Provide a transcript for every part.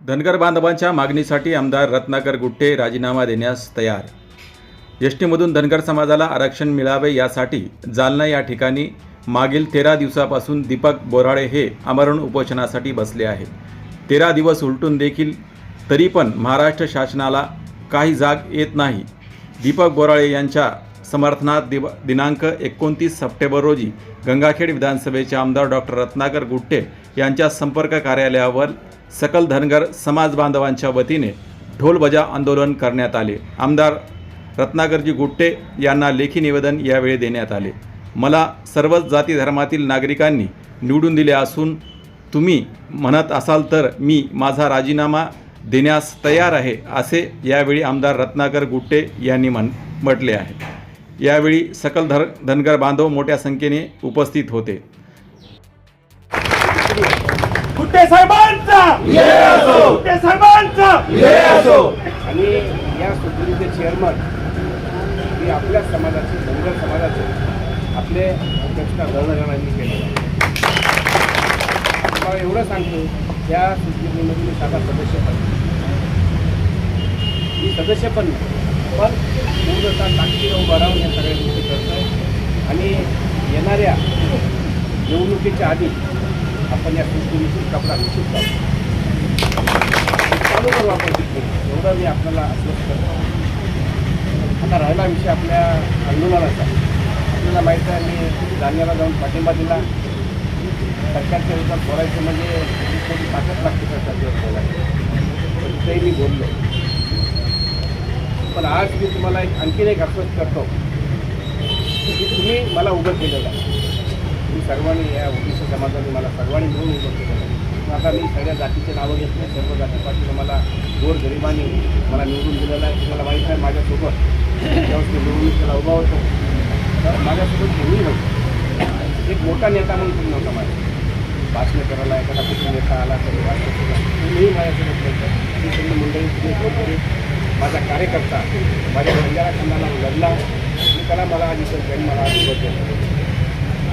धनगर बांधवांच्या मागणीसाठी आमदार रत्नाकर गुट्टे राजीनामा देण्यास तयार. एस टीमधून धनगर समाजाला आरक्षण मिळावे यासाठी जालना या ठिकाणी मागील तेरा दिवसापासून दीपक बोराळे हे आमरण उपोषणासाठी बसले आहेत. तेरा दिवस उलटून देखील तरी पण महाराष्ट्र शासनाला काही जाग येत नाही. दीपक बोराळे यांच्या समर्थनात दिव दिनांक एकोणतीस सप्टेंबर रोजी गंगाखेड विधानसभेचे आमदार डॉक्टर रत्नाकर गुट्टे यांच्या संपर्क कार्यालयावर सकल धनगर समाज बांधवांच्या वतीने ढोलबजा आंदोलन करण्यात आले. आमदार रत्नाकरजी गुट्टे यांना लेखी निवेदन यावेळी देण्यात आले. मला सर्वच जाती धर्मातील नागरिकांनी निवडून दिले असून तुम्ही म्हणत असाल तर मी माझा राजीनामा देण्यास तयार आहे असे यावेळी आमदार रत्नाकर गुट्टे यांनी म्हण म्हटले आहे. यावेळी सकल धर धनगर बांधव मोठ्या संख्येने उपस्थित होते. आणि या चेअरमन हे आपल्या समाजाचे धनगर समाजाचे आपले अध्यक्ष तुम्हाला एवढं सांगतो या सोसायटीमध्ये मी साधा सदस्य पण नाही. मी सदस्य पण. पण पूर्णतः करावं या सगळ्या गोष्टी करतोय. आणि येणाऱ्या निवडणुकीच्या आधी आपण या सोसायटीची कपडा निश्चित काढू चालू करू आपण तिथे. एवढं मी आपल्याला आश्वस्त करतो. आता राहिला विषय आपल्या आंदोलनाचा. आपल्याला माहीत आहे मी जाण्याला जाऊन पाठिंबा दिला. सरकारच्या विरोधात बोलायचं म्हणजे थोडी ताकद लागते सरकारच्या बोलायचं तरी मी बोललो. पण आज मी तुम्हाला एक आणखीन एक आश्वस्त करतो की तुम्ही मला उभं केलेलं आहे. तुम्ही सर्वांनी या ओबीसी समाजाने मला सर्वांनी मिळून उभं केलेलं आहे. आता मी सगळ्या जातीचे नावं नाही सर्व जातीपासून मला गोर गरिबांनी मला निवडून दिलेलं आहे. तुम्हाला माहीत आहे माझ्यासोबत त्यावेळेस मी त्याला उभा होतो. तर माझ्यासोबत कोणी नव्हतं. एक मोठा नेता म्हणून तुम्ही नव्हता माझ्या. भाषण करायला एखादा कुठला नेता आला तरी भाषण केला तुम्हीही माझ्यासोबत नव्हतं. मी सगळी मंडळी माझा कार्यकर्ता माझ्या बंजारा खंडाला लढला. आणि त्याला मला आज इथं मला आज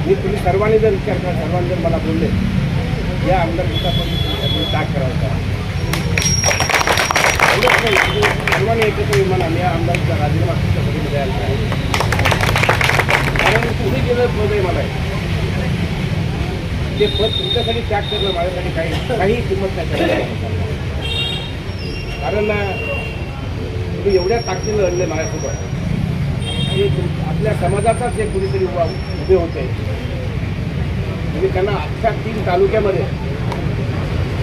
मी तुम्ही सर्वांनी जर विचार करा सर्वांनी जर मला बोलले या आमदार पण तुम्ही टाक करा तुम्ही सर्वांनी एकत्र विमान आम्ही या आमदारचा राजीनामा तुमच्या सगळी द्यायला पाहिजे कारण तुम्ही केलं पद आहे मला ते पद तुमच्यासाठी त्याग करणं माझ्यासाठी काही काही किंमत नाही. कारण ना, तुम्ही एवढ्या ताकदीनं लढले माझ्यासोबत. आणि तुम- आपल्या समाजाचाच एक कुणीतरी उभा उभे होते. म्हणजे त्यांना अख्ख्या तीन तालुक्यामध्ये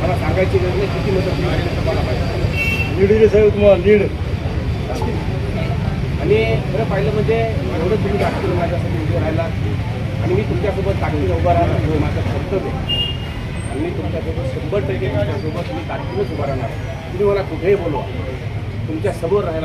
मला सांगायची गरज नाही किती मदत मिळाली मला माहिती लीड साहेब तुम्हाला लीड आणि खरं पाहिलं म्हणजे एवढं तुम्ही ताकदीनं माझ्यासाठी उभे राहिला आणि मी तुमच्यासोबत ताकदीनं उभा राहणार हे माझं कर्तव्य आहे. आणि मी तुमच्यासोबत शंभर टक्के तुमच्यासोबत मी ताकदीनंच उभा राहणार. तुम्ही मला कुठेही बोलवा. तुमच्यासमोर राहायला